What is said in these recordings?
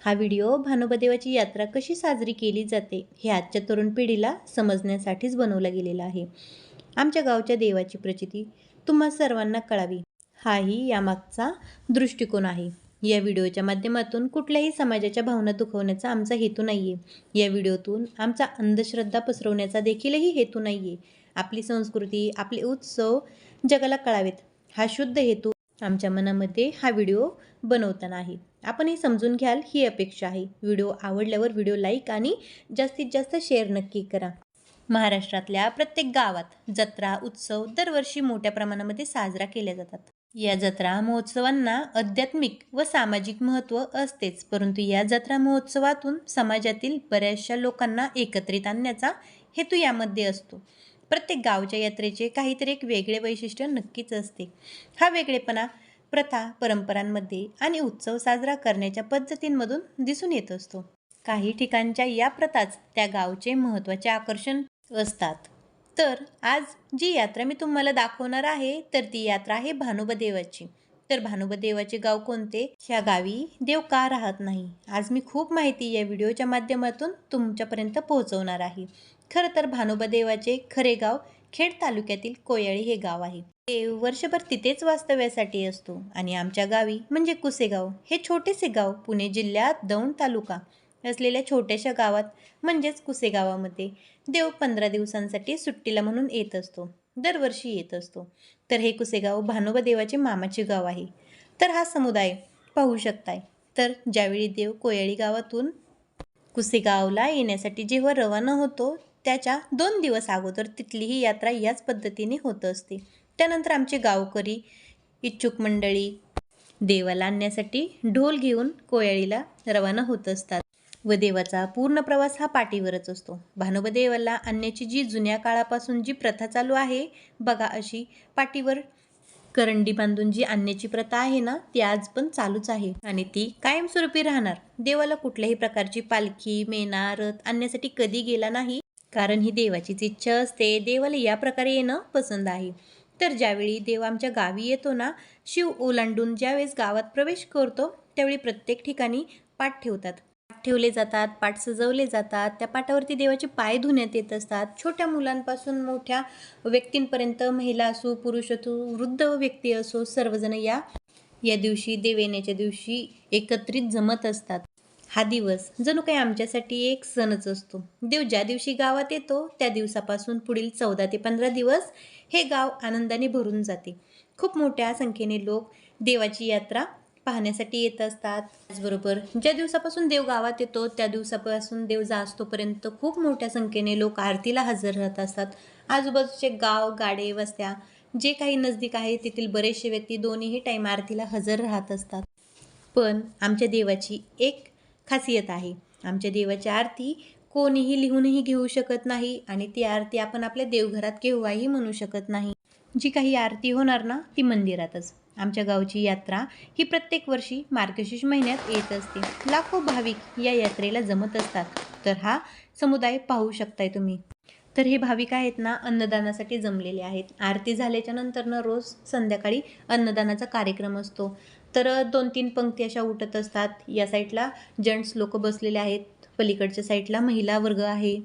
हा व्हिडिओ भानुबदेवाची यात्रा कशी साजरी केली जाते हे आजच्या तरुण पिढीला समजण्यासाठीच बनवला गेलेला आहे. आमच्या गावच्या देवाची प्रचिती तुम्हा सर्वांना कळावी. हाही यामागचा दृष्टिकोन आहे. या व्हिडिओच्या माध्यमातून कुठल्याही समाजाच्या भावना दुखवण्याचा आमचा हेतू नाही आहे या व्हिडिओतून आमचा अंधश्रद्धा पसरवण्याचा देखीलही हेतू नाही आहे आपली संस्कृती आपले उत्सव जगाला कळावेत. हा शुद्ध हेतू आमच्या मनामध्ये हा व्हिडिओ बनवताना आहे. आपण हे समजून घ्याल ही अपेक्षा आहे. व्हिडिओ आवडल्यावर व्हिडिओ लाईक आणि जास्तीत जास्त शेअर नक्की करा. महाराष्ट्रातल्या प्रत्येक गावात जत्रा उत्सव दरवर्षी मोठ्या प्रमाणामध्ये साजरा केल्या जातात. या जत्रा महोत्सवांना आध्यात्मिक व सामाजिक महत्त्व असतेच परंतु या जत्रा महोत्सवातून समाजातील बऱ्याचशा लोकांना एकत्रित आणण्याचा हेतू यामध्ये असतो. प्रत्येक गावच्या यात्रेचे काहीतरी एक वेगळे वैशिष्ट्य नक्कीच असते. हा वेगळेपणा प्रथा परंपरांमध्ये आणि उत्सव साजरा करण्याच्या पद्धतींमधून दिसून येत असतो. काही ठिकाणच्या या प्रथाच त्या गावचे महत्त्वाचे आकर्षण असतात. तर आज जी यात्रा मी तुम्हाला दाखवणार आहे तर ती यात्रा आहे भानुबदेवाची. तर भानुबदेवाचे गाव कोणते? ह्या गावी देव का राहत नाही. आज मी खूप माहिती या व्हिडिओच्या माध्यमातून तुमच्यापर्यंत पोहोचवणार आहे. खरं तर भानुबदेवाचे खरे गाव खेड तालुक्यातील कोयाळी हे गाव आहे. देव वर्षभर तिथेच वास्तव्यासाठी असतो. आणि आमच्या गावी म्हणजे कुसेगाव हे छोटेसे गाव पुणे जिल्ह्यात दौंड तालुका असलेल्या छोट्याशा गावात म्हणजेच कुसेगावामध्ये देव पंधरा दिवसांसाठी सुट्टीला म्हणून येत असतो. दरवर्षी येत असतो. तर हे कुसेगाव भानुबा देवाचे मामाचे गाव आहे. तर हा समुदाय पाहू शकताय. तर ज्यावेळी देव कोयाळी गावातून कुसेगावला येण्यासाठी जेव्हा रवाना होतो त्याच्या दोन दिवस अगोदर तिथली ही यात्रा याच पद्धतीने होत असते. त्यानंतर आमचे गावकरी इच्छुक मंडळी देवाला आणण्यासाठी ढोल घेऊन कोयाळीला रवाना होत असतात व देवाचा पूर्ण प्रवास हा पाठीवरच असतो. भानुबदेवाला आणण्याची जी जुन्या काळापासून जी प्रथा चालू आहे बघा अशी पाठीवर करंडी बांधून जी आणण्याची प्रथा आहे ना ती आज पण चालूच आहे. आणि ती कायमस्वरूपी राहणार. देवाला कुठल्याही प्रकारची पालखी मेना रथ आणण्यासाठी कधी गेला नाही कारण ही देवाचीच इच्छा असते. देवाला या प्रकारे येणं पसंत आहे. तर ज्यावेळी देव आमच्या गावी येतो ना शिव ओलांडून ज्यावेळेस गावात प्रवेश करतो त्यावेळी प्रत्येक ठिकाणी पाठ ठेवतात. पाठ ठेवले जातात पाठ सजवले जातात त्या पाठावरती देवाचे पाय धुण्यात येत असतात. छोट्या मुलांपासून मोठ्या व्यक्तींपर्यंत महिला असो पुरुष असो वृद्ध व्यक्ती असो सर्वजण या या दिवशी देव येण्याच्या दिवशी एकत्रित जमत असतात. हा दिवस जणू काही आमच्यासाठी एक सणच असतो. देव ज्या दिवशी गावात येतो त्या दिवसापासून पुढील चौदा ते पंधरा दिवस हे गाव आनंदाने भरून जाते. खूप मोठ्या संख्येने लोक देवाची यात्रा पाहण्यासाठी येत असतात. त्याचबरोबर ज्या दिवसापासून देव गावात येतो त्या दिवसापासून देव जास्तोपर्यंत खूप मोठ्या संख्येने लोक आरतीला हजर राहत असतात. आजूबाजूचे गाव गाडे वस्त्या जे काही नजदीक आहे तेथील बरेचसे व्यक्ती दोन्हीही टाईम आरतीला हजर राहत असतात. पण आमच्या देवाची एक खासियत आहे. आमच्या देवाच्या आरती कोणीही लिहूनही घेऊ शकत नाही आणि ती आरती आपण आपल्या देवघरात केव्हाही म्हणू शकत नाही. जी काही आरती होणार ना ती मंदिरातच. आमच्या गावची यात्रा ही प्रत्येक वर्षी मार्गशीर्ष महिन्यात येत असते. लाखो भाविक या यात्रेला जमत असतात. तर हा समुदाय पाहू शकताय तुम्ही. तर हे भाविक आहेत ना अन्नदानासाठी जमलेले आहेत. आरती झाल्याच्यानंतर ना रोज संध्याकाळी अन्नदानाचा कार्यक्रम असतो. तर दोन तीन पंक्ती अशा उठत असतात. या साईडला जेंट्स लोक बसलेले आहेत. पलीकडच्या साईडला महिला वर्ग आहे.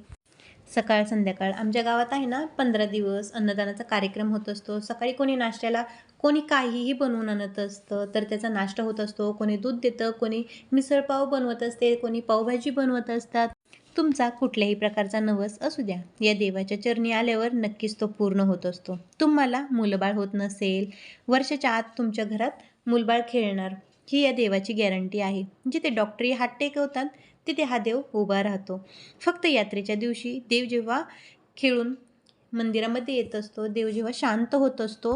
सकाळ संध्याकाळ. आमच्या गावात आहे ना पंधरा दिवस अन्नदानाचा कार्यक्रम होत असतो. सकाळी कोणी नाश्त्याला कोणी काहीही बनवून आणत असतं तर त्याचा नाश्ता होत असतो. कोणी दूध देतं कोणी मिसळपाव बनवत असते कोणी पावभाजी बनवत असतात. तुमचा कुठल्याही प्रकारचा नवस असू द्या. या देवाच्या चरणी आल्यावर नक्कीच तो पूर्ण होत असतो. तुम्हाला मुलबाळ होत नसेल. वर्षाच्या आत तुमच्या घरात मुलबाळ खेळणार ही या देवाची गॅरंटी आहे. जिथे डॉक्टरी हात टेकवतात तिथे हा देव उभा राहतो. फक्त यात्रेच्या दिवशी देव जेव्हा खेळून मंदिरामध्ये येत असतो देव जेव्हा शांत होत असतो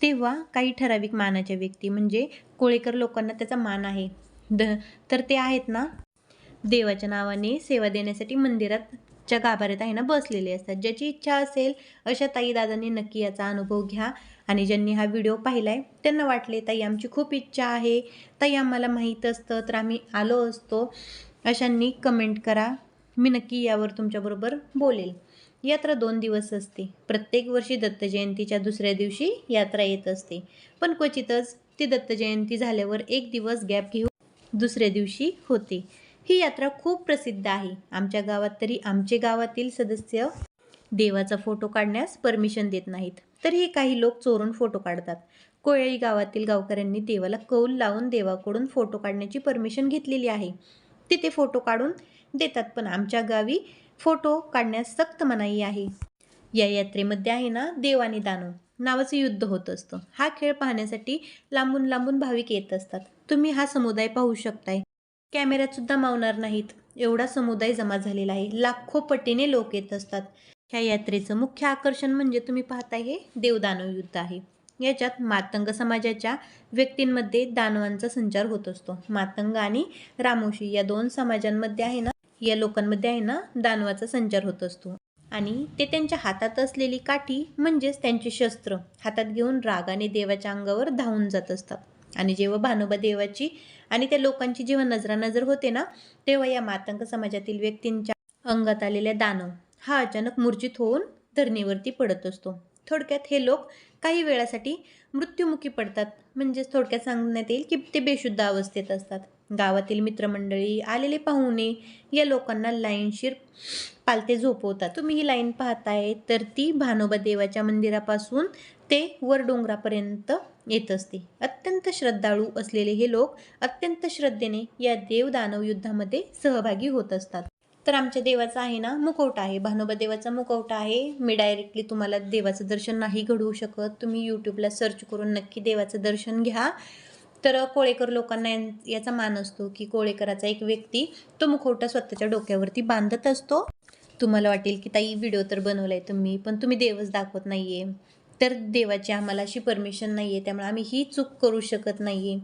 तेव्हा काही ठराविक मानाच्या व्यक्ती म्हणजे कोळेकर लोकांना त्याचा मान आहे. द तर ते आहेत ना? देवाच्या नावाने सेवा देण्यासाठी मंदिरात च्या गाभाऱ्यात आहे ना बसलेले असतात. ज्याची इच्छा असेल अशा ताई दादांनी नक्की याचा अनुभव घ्या. आणि ज्यांनी हा व्हिडिओ पाहिला आहे त्यांना वाटले ताई आमची खूप इच्छा आहे. ताई आम्हाला माहीत असतं तर आम्ही आलो असतो. अशांनी कमेंट करा. मी नक्की यावर तुमच्याबरोबर बोलेल. यात्रा दोन दिवस असते. प्रत्येक वर्षी दत्तजयंतीच्या दुसऱ्या दिवशी यात्रा येत असते. पण क्वचितच ती दत्तजयंती झाल्यावर एक दिवस गॅप घेऊन दुसऱ्या दिवशी होते. ही यात्रा खूप प्रसिद्ध आहे. आमच्या गावात तरी आमचे गावातील सदस्य देवाचा फोटो काढण्यास परमिशन देत नाहीत. तरीही काही लोक चोरून फोटो काढतात. कोयळी गावातील गावकऱ्यांनी देवाला कौल लावून देवाकडून फोटो काढण्याची परमिशन घेतलेली आहे. तिथे फोटो काढून देतात पण आमच्या गावी फोटो काढण्यास सक्त मनाई आहे. या यात्रेमध्ये आहे ना देव आणि दानव. नावाचं युद्ध होत असतं. हा खेळ पाहण्यासाठी लांबून लांबून भाविक येत असतात. तुम्ही हा समुदाय पाहू शकताय. कॅमेऱ्यात सुद्धा मावणार नाहीत. एवढा समुदाय जमा झालेला आहे. लाखो पटीने लोक येत असतात. ह्या यात्रेचं मुख्य आकर्षण म्हणजे तुम्ही पाहताय हे देवदानव युद्ध आहे. याच्यात मातंग समाजाच्या व्यक्तींमध्ये दानवांचा संचार होत असतो. मातंग आणि रामोशी या दोन समाजांमध्ये आहे ना या लोकांमध्ये आहे ना दानवाचा संचार होत असतो. आणि ते त्यांच्या हातात असलेली काठी म्हणजेच त्यांचे शस्त्र हातात घेऊन रागाने देवाच्या अंगावर धावून जात असतात. आणि जेव्हा भानोबा देवाची आणि त्या लोकांची जेव्हा नजरानजर होते ना तेव्हा या मातंग समाजातील व्यक्तींच्या अंगात आलेल्या दानव हा अचानक मूर्जित होऊन धरणीवरती पडत असतो. थोडक्यात हे लोक काही वेळासाठी मृत्युमुखी पडतात. म्हणजेच थोडक्यात सांगण्यात येईल की ते बेशुद्ध अवस्थेत असतात. गावातील मित्रमंडळी आलेले पाहुणे या लोकांना लाईनशीर पालते झोपवतात. तुम्ही ही लाईन पाहताय तर ती भानोबा देवाच्या मंदिरापासून ते वर डोंगरापर्यंत येत असते. अत्यंत श्रद्धाळू असलेले हे लोक अत्यंत श्रद्धेने या देव दानव युद्धामध्ये सहभागी होत असतात. तर आमच्या देवाचा आहे ना मुखवटा आहे. भानोबा देवाचा मुखवटा आहे. मी डायरेक्टली तुम्हाला देवाचं दर्शन नाही घडवू शकत. तुम्ही यूट्यूबला सर्च करून नक्की देवाचं दर्शन घ्या. तर कोळेकर लोकांना याचा मान असतो की कोळेकराचा एक व्यक्ती तो मुखवटा स्वतःच्या डोक्यावरती बांधत असतो. तुम्हाला वाटेल की ताई व्हिडिओ तर बनवला आहे तुम्ही पण तुम्ही देवच दाखवत नाही आहे तर देवाची आम्हाला अशी परमिशन नाही आहे त्यामुळे आम्ही ही चूक करू शकत नाही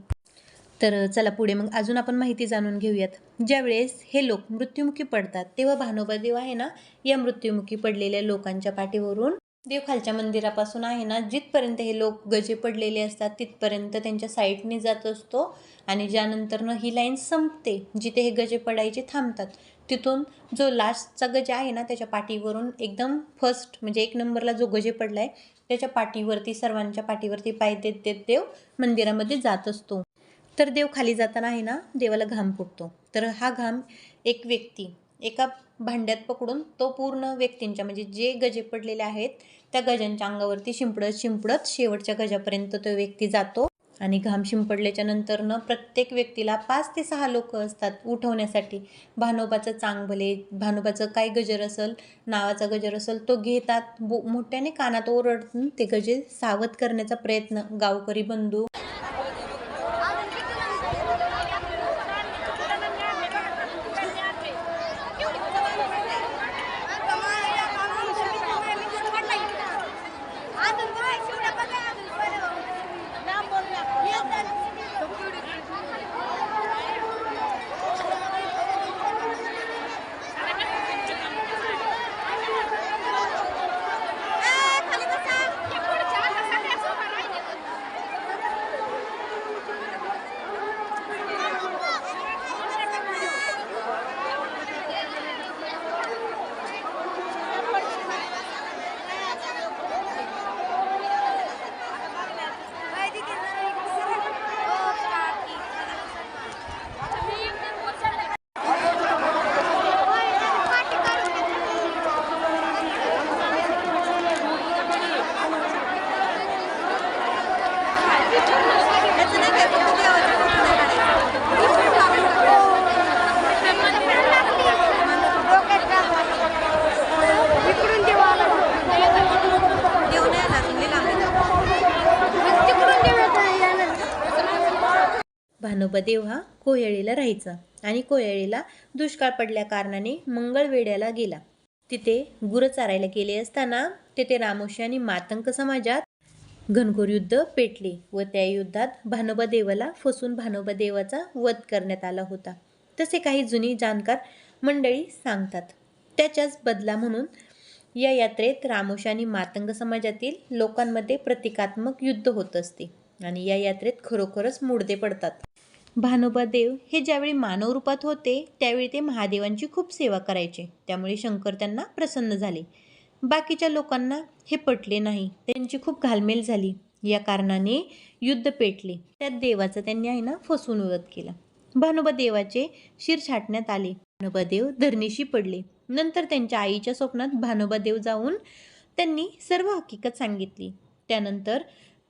तर चला पुढे मग अजून आपण माहिती जाणून घेऊयात. ज्यावेळेस हे लोक मृत्युमुखी पडतात तेव्हा भानोबा देव आहे ना या मृत्युमुखी पडलेल्या लोकांच्या पाठीवरून देव खालच्या मंदिरापासून आहे ना जिथपर्यंत हे लोक गजे पडलेले असतात तिथपर्यंत त्यांच्या साईडने जात असतो आणि ज्यानंतरनं ही लाईन संपते. जिथे हे गजे पडायचे थांबतात तिथून जो लास्टचा गजा आहे ना त्याच्या पाठीवरून एकदम फर्स्ट म्हणजे एक नंबरला जो गजे पडला आहे त्याच्या पाठीवरती सर्वांच्या पाठीवरती पाय देत देत देव मंदिरामध्ये जात असतो. तर देव खाली जाताना आहे ना देवाला घाम फुटतो. तर हा घाम एक व्यक्ती एका भांड्यात पकडून तो पूर्ण व्यक्तींच्या म्हणजे जे गजे पडलेले आहेत त्या गजांच्या अंगावरती शिंपडत शिंपडत शेवटच्या गजापर्यंत तो व्यक्ती जातो. आणि घाम शिंपडल्याच्या नंतरनं प्रत्येक व्यक्तीला पाच ते सहा लोक असतात उठवण्यासाठी. भानोबाचं चांगभले भानोबाचं काय गजर असेल नावाचा गजर असेल तो घेतात. बो मोठ्याने कानात ओरडून ते गजे सावध करण्याचा प्रयत्न. गावकरी बंधू दुष्काळ पडल्या कारणाने मंगळवेड्याला गेला. तिथे गुरं चारायला गेले असताना तेथे रामोशी आणि मातंक समाजात घनघोर युद्ध पेटले व त्या युद्धात भानोबा देवाला फसून भानोबा देवाचा वध करण्यात आला होता. तसे काही जुनी जाणकार मंडळी सांगतात. त्याच्याच बदला म्हणून या यात्रेत रामोश आणि मातंग समाजातील लोकांमध्ये प्रतिकात्मक युद्ध होत असते आणि या यात्रेत खरोखरच मुडदे पडतात. भानोबा देव हे ज्यावेळी मानव रूपात होते त्यावेळी ते महादेवांची खूप सेवा करायचे. त्यामुळे शंकर त्यांना प्रसन्न झाले. बाकीच्या लोकांना हे पटले नाही. त्यांची खूप घालमेल झाली. या कारणाने युद्ध पेटले. त्यात देवाचा त्यांनी आहे ना फसवून वध केला. भानुबा देवाचे शिर छाटण्यात आले. भानुबा देव धरणीशी पडले. नंतर त्यांच्या आईच्या स्वप्नात भानुबा देव जाऊन त्यांनी सर्व हकीकत सांगितली. त्यानंतर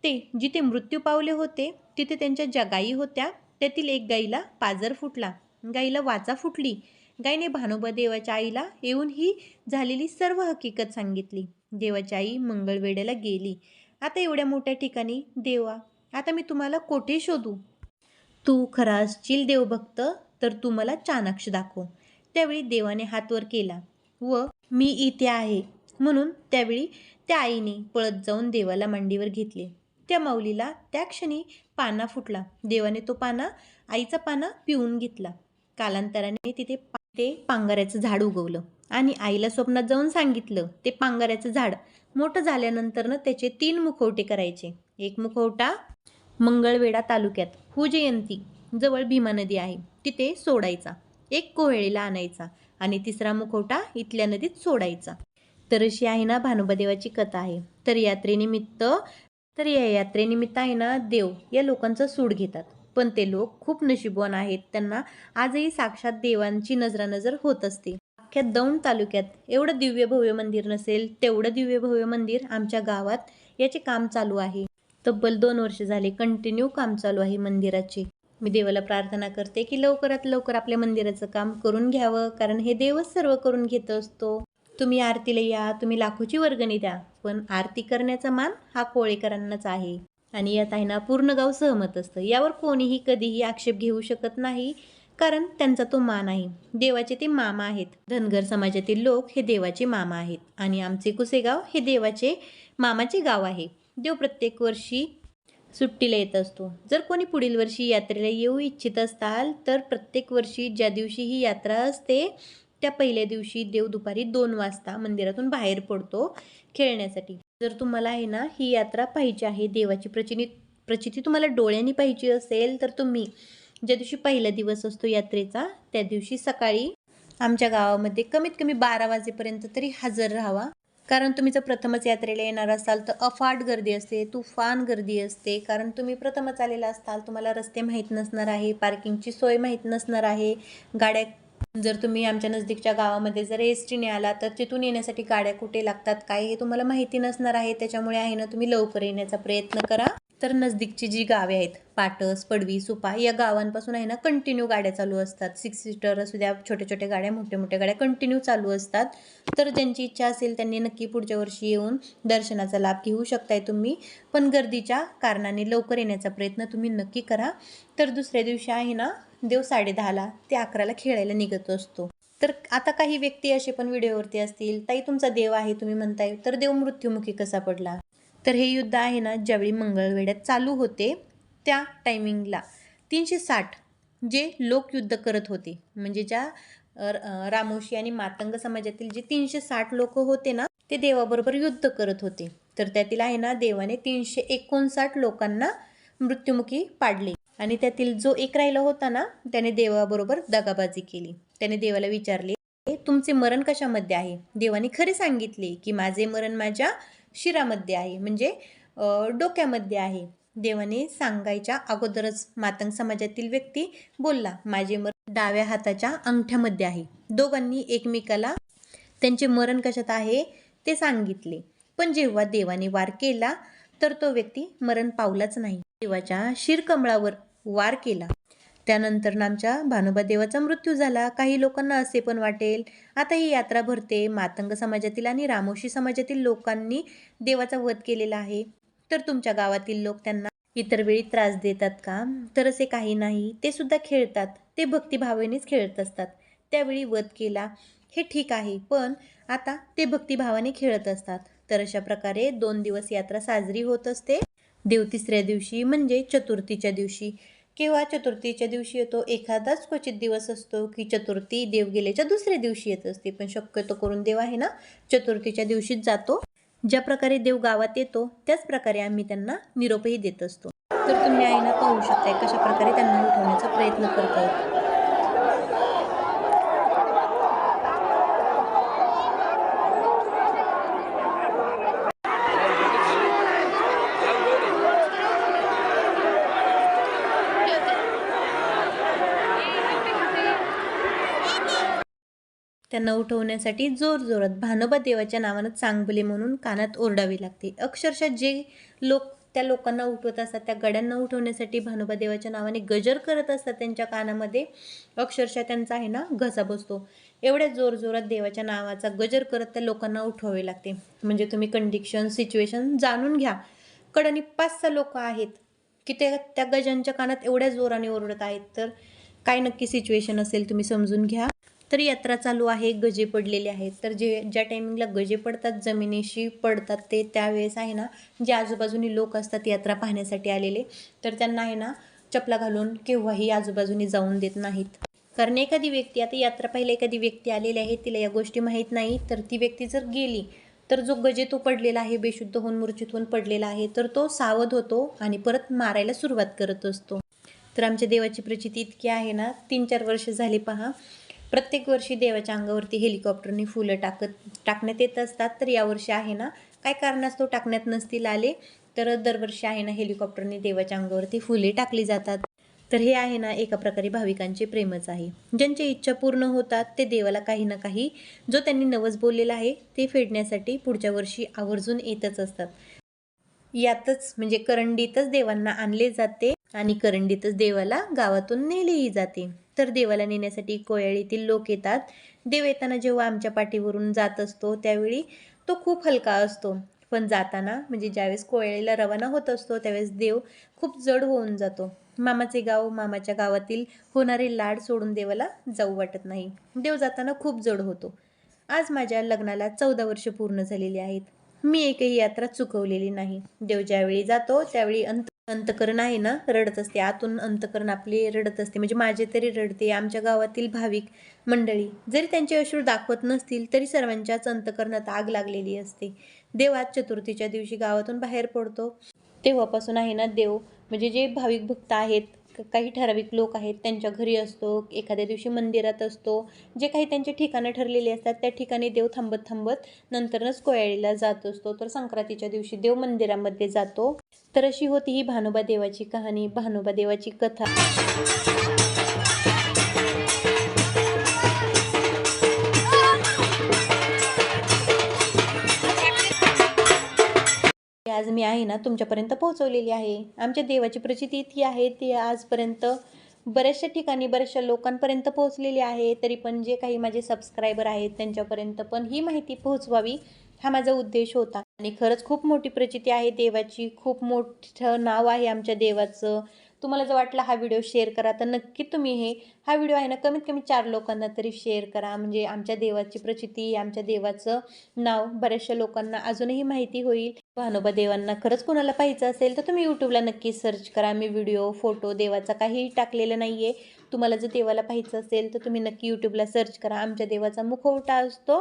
ते जिथे मृत्यू पावले होते तिथे त्यांच्या ज्या गायी होत्या. त्यातील एक गाईला पाजर फुटला. गाईला वाचा फुटली. गायीने भानोबा देवाच्या आईला येऊन ही झालेली सर्व हकीकत सांगितली. देवाची आई मंगळवेड्याला गेली. आता एवढ्या मोठ्या ठिकाणी देवा आता मी तुम्हाला कोठे शोधू? तू खरा असशील देवभक्त तर तू मला चाणाक्ष दाखव. त्यावेळी देवाने हातवर केला. व मी इथे आहे. म्हणून त्यावेळी त्या आईने पळत जाऊन देवाला मांडीवर घेतले. त्या माऊलीला त्या क्षणी पाना फुटला. देवाने तो पाना आईचा पाना पिऊन घेतला. कालांतराने तिथे ते पांगाऱ्याचं झाड उगवलं आणि आईला स्वप्नात जाऊन सांगितलं ते पांगाऱ्याचं झाड मोठं झाल्यानंतरनं त्याचे तीन मुखवटे करायचे. एक मुखवटा मंगळवेढा तालुक्यात हुजयंती जवळ भीमा नदी आहे. तिथे सोडायचा. एक कोहळीला आणायचा आणि तिसरा मुखवटा इथल्या नदीत सोडायचा. तर अशी आहे ना भानुबादेवाची कथा आहे. तर यात्रेनिमित्त तर या यात्रेनिमित्त आहे ना देव या लोकांचा सूड घेतात. पण ते लोक खूप नशीबवान आहेत. त्यांना आजही साक्षात देवांची नजरानजर होत असते. अख्ख्या दौंड तालुक्यात एवढं दिव्य भव्य मंदिर नसेल तेवढं दिव्य भव्य मंदिर आमच्या गावात याचे काम चालू आहे. तब्बल दोन वर्ष झाले कंटिन्यू काम चालू आहे मंदिराचे. मी देवाला प्रार्थना करते की लवकरात लवकर आपल्या मंदिराचं काम करून घ्यावं कारण हे देवच सर्व करून घेत असतो. तुम्ही आरतीला या तुम्ही लाखोची वर्गणी द्या पण आरती करण्याचा मान हा कोळेकरांनाच आहे. आणि यात आहे ना पूर्ण गाव सहमत असतं. यावर कोणीही कधीही आक्षेप घेऊ शकत नाही कारण त्यांचा तो मान आहे. देवाचे ते मामा आहेत. धनगर समाजातील लोक हे देवाचे मामा आहेत. आणि आमचे कुसेगाव हे देवाचे मामाचे गाव आहे. देव प्रत्येक वर्षी सुट्टीला येत असतो. जर कोणी पुढील वर्षी यात्रेला येऊ इच्छित असाल तर प्रत्येक वर्षी ज्या दिवशी ही यात्रा असते त्या पहिल्या दिवशी देव दुपारी दोन वाजता मंदिरातून बाहेर पडतो खेळण्यासाठी. जर तुम्हाला आहे ना ही यात्रा पाहिजे आहे देवाची प्रचिनी प्रचिती तुम्हाला डोळ्यांनी पाहिजे असेल तर तुम्ही ज्या दिवशी पहिला दिवस असतो यात्रेचा त्या दिवशी सकाळी आमच्या गावामध्ये कमीत कमी बारा वाजेपर्यंत तरी हजर राहावा. कारण तुम्ही जर प्रथमच यात्रेला येणार असाल तर अफाट गर्दी असते तुफान गर्दी असते. कारण तुम्ही प्रथमच आलेला असताल तुम्हाला रस्ते माहीत नसणार आहे पार्किंगची सोय माहीत नसणार आहे गाड्या जर तुम्ही आमच्या नजदीकच्या गावामध्ये जर एस टीने आला तर तिथून येण्यासाठी गाड्या कुठे लागतात काय हे तुम्हाला माहिती नसणार आहे. त्याच्यामुळे आहे ना तुम्ही लवकर येण्याचा प्रयत्न करा. तर नजदीकची जी गावे आहेत पाटस पडवी सुपा या गावांपासून आहे ना कंटिन्यू गाड्या चालू असतात. सिक्स सीटर असू द्या छोट्या छोट्या गाड्या मोठ्या मोठ्या गाड्या कंटिन्यू चालू असतात. तर ज्यांची इच्छा असेल त्यांनी नक्की पुढच्या वर्षी येऊन दर्शनाचा लाभ घेऊ शकताय तुम्ही. पण गर्दीच्या कारणाने लवकर येण्याचा प्रयत्न तुम्ही नक्की करा. तर दुसऱ्या दिवशी आहे ना देव साडेदहाला ते अकराला खेळायला निघत असतो. तर आता काही व्यक्ती असे पण व्हिडिओवरती असतील ताई तुमचा देव आहे तुम्ही म्हणताय तर देव मृत्युमुखी कसा पडला? तर हे युद्ध आहे ना ज्यावेळी मंगळवेड्यात चालू होते त्या टायमिंगला तीनशे साठ जे लोक युद्ध करत होते म्हणजे ज्या रामोशी आणि मातंग समाजातील जे तीनशे साठ लोक होते ना ते देवाबरोबर युद्ध करत होते. तर त्यातील आहे ना देवाने तीनशे एकोणसाठ लोकांना मृत्युमुखी पाडले. आणि त्यातील जो एक राहिला होता ना त्याने देवाबरोबर दगाबाजी केली. त्याने देवाला विचारले तुमचे मरण कशामध्ये आहे? देवाने खरे सांगितले की माझे मरण माझ्या शिरामध्ये आहे. म्हणजे डोक्यामध्ये आहे. देवाने सांगायच्या अगोदरच मातंग समाजातील व्यक्ती बोलला माझे मरण डाव्या हाताच्या अंगठ्यामध्ये आहे. दोघांनी एकमेकाला त्यांचे मरण कशात आहे ते सांगितले. पण जेव्हा देवाने वार केला तर तो व्यक्ती मरण पावलाच नाही. देवाच्या शिरकमळावर वार केला. त्यानंतर आमच्या भानुबादेवाचा मृत्यू झाला. काही लोकांना असे पण वाटेल. आता ही यात्रा भरते. मातंग समाजातील आणि रामोशी समाजातील लोकांनी देवाचा वध केलेला आहे. तर तुमच्या गावातील लोक त्यांना इतर वेळी त्रास देतात का? तर असे काही नाही. ते सुद्धा खेळतात. ते भक्तिभावेनेच खेळत असतात. त्यावेळी वध केला हे ठीक आहे. पण आता ते भक्तिभावाने खेळत असतात. तर अशा प्रकारे दोन दिवस यात्रा साजरी होत असते. देव तिसऱ्या दिवशी म्हणजे चतुर्थीच्या दिवशी. किंवा चतुर्थीच्या दिवशी येतो एखादाच क्वचित दिवस असतो की चतुर्थी देव गेल्याच्या दुसऱ्या दिवशी येत असते. पण शक्यतो करून देव आहे ना चतुर्थीच्या दिवशीच जातो. ज्या प्रकारे देव गावात येतो त्याच प्रकारे आम्ही त्यांना निरोपही देत असतो. तर तुम्ही आहे ना पाहू शकताय कशा प्रकारे त्यांना उठवण्याचा प्रयत्न करतायत त्यांना उठवण्यासाठी जोर जोरात भानोबा देवाच्या नावानं चांगले म्हणून कानात ओरडावी लागते. अक्षरशः जे लोक त्या लोकांना उठवत असतात त्या गड्यांना उठवण्यासाठी भानोबा देवाच्या नावाने गजर करत असतात त्यांच्या कानामध्ये अक्षरशः त्यांचा आहे ना घसा बसतो. एवढ्या जोर जोरात देवाच्या नावाचा गजर करत त्या लोकांना उठवावे लागते. म्हणजे तुम्ही कंडिक्शन सिच्युएशन जाणून घ्या. कडनी पाच सहा लोक आहेत की ते त्या गजांच्या कानात एवढ्या जोराने ओरडत आहेत तर काय नक्की सिच्युएशन असेल तुम्ही समजून घ्या. तर यात्रा चालू आहे गजे पडलेले आहेत. तर जे ज्या टायमिंगला गजे पडतात जमिनीशी पडतात ते त्यावेळेस आहे ना जे आजूबाजूनी लोक असतात यात्रा पाहण्यासाठी आलेले तर त्यांना आहे ना चपला घालून केव्हाही आजूबाजूनी जाऊन देत नाहीत. कारण एखादी व्यक्ती आता यात्रा पाहिला एखादी व्यक्ती आलेली आहे तिला या गोष्टी माहीत नाही तर ती व्यक्ती जर गेली तर जो गजे तो पडलेला आहे बेशुद्ध होऊन मूर्छित होऊन पडलेला आहे तर तो सावध होतो आणि परत मारायला सुरुवात करत असतो. तर आमच्या देवाची प्रचिती इतकी आहे ना तीन चार वर्ष झाली पहा प्रत्येक वर्षी देवाच्या अंगावरती हेलिकॉप्टरने फुलं टाकत टाकण्यात येत असतात. तर यावर्षी आहे ना काय कारणास्तव टाकण्यात नसतील आले तर दरवर्षी आहे ना हेलिकॉप्टरने देवाच्या अंगावरती फुले टाकली जातात. तर हे आहे ना एका प्रकारे भाविकांचे प्रेमच आहे. ज्यांच्या इच्छा पूर्ण होतात ते देवाला काही ना काही जो त्यांनी नवस बोललेला आहे ते फेडण्यासाठी पुढच्या वर्षी आवर्जून येतच असतात. यातच म्हणजे करंडीतच देवांना आणले जाते आणि करंडीतच देवाला गावातून नेलेही जाते. तर देवाला नेण्यासाठी कोयाळीतील लोक येतात. देव येताना जेव्हा आमच्या पाठीवरून जात असतो त्यावेळी तो खूप हलका असतो. पण जाताना म्हणजे ज्यावेळेस कोयाळीला रवाना होत असतो त्यावेळेस देव खूप जड होऊन जातो. मामाचे गाव मामाच्या गावातील होणारे लाड सोडून देवाला जाऊ वाटत नाही. देव जाताना खूप जड होतो. आज माझ्या लग्नाला चौदा वर्ष पूर्ण झालेली आहेत. मी एकही यात्रा चुकवलेली नाही. देव ज्यावेळी जातो त्यावेळी अंत अंतकरण आहे ना रडत असते. आतून अंतकरण आपले रडत असते. म्हणजे माझे तरी रडते आमच्या गावातील भाविक मंडळी. जरी त्यांचे अश्रू दाखवत नसतील तरी सर्वांच्याच अंतकरणात आग लागलेली असते. देव आज चतुर्थीच्या दिवशी गावातून बाहेर पडतो. तेव्हापासून आहे ना देव म्हणजे जे भाविक भक्त आहेत क- काही ठराविक लोक आहेत त्यांच्या घरी असतो एखाद्या दिवशी मंदिरात असतो. जे काही त्यांचे ठिकाणं ठरलेली असतात त्या ठिकाणी देव थांबत थांबत नंतरच कोयाळीला जात असतो. तर संक्रांतीच्या दिवशी देव मंदिरामध्ये जातो. तर अशी होती ही भानोबा देवाची कहाणी भानोबा देवाची कथा. आज मी आहे ना तुमच्यापर्यंत पोहोचवलेली आहे. आमच्या देवाची प्रचिती इतकी आहे ती आजपर्यंत बऱ्याचशा ठिकाणी बऱ्याचशा लोकांपर्यंत पोहोचलेली आहे. तरी पण जे काही माझे सबस्क्रायबर आहेत त्यांच्यापर्यंत पण ही माहिती पोहोचवावी हा माझा उद्देश होता. आणि खरंच खूप मोठी प्रचिती आहे देवाची. खूप मोठं नाव आहे आमच्या देवाचं. तुम्हाला जर वाटला हा व्हिडिओ शेअर करा तर नक्की तुम्ही हे हा व्हिडिओ आहे ना कमीत कमी चार लोकांना तरी शेअर करा. म्हणजे आमच्या देवाची प्रचिती आमच्या देवाचं नाव बऱ्याचशा लोकांना अजूनही माहिती होईल. भानोबा देवांना खरंच कोणाला पाहायचं असेल तर तुम्ही यूट्यूबला नक्की सर्च करा. मी व्हिडिओ फोटो देवाचा काहीही टाकलेलं नाही आहे तुम्हाला जर देवाला पाहायचं असेल तर तुम्ही नक्की यूट्यूबला सर्च करा. आमच्या देवाचा मुखवटा असतो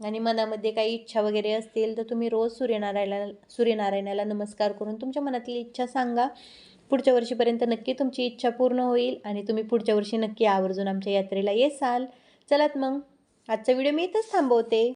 आणि मनामध्ये काही इच्छा वगैरे असतील तर तुम्ही रोज सूर्यनारायणाला सूर्यनारायणाला नमस्कार करून तुमच्या मनातली इच्छा सांगा. पुढच्या वर्षीपर्यंत नक्की तुमची इच्छा पूर्ण होईल आणि तुम्ही पुढच्या वर्षी नक्की आवर्जून आमच्या यात्रेला येसाल. चलात मग आजचा व्हिडिओ मी इथंच थांबवते.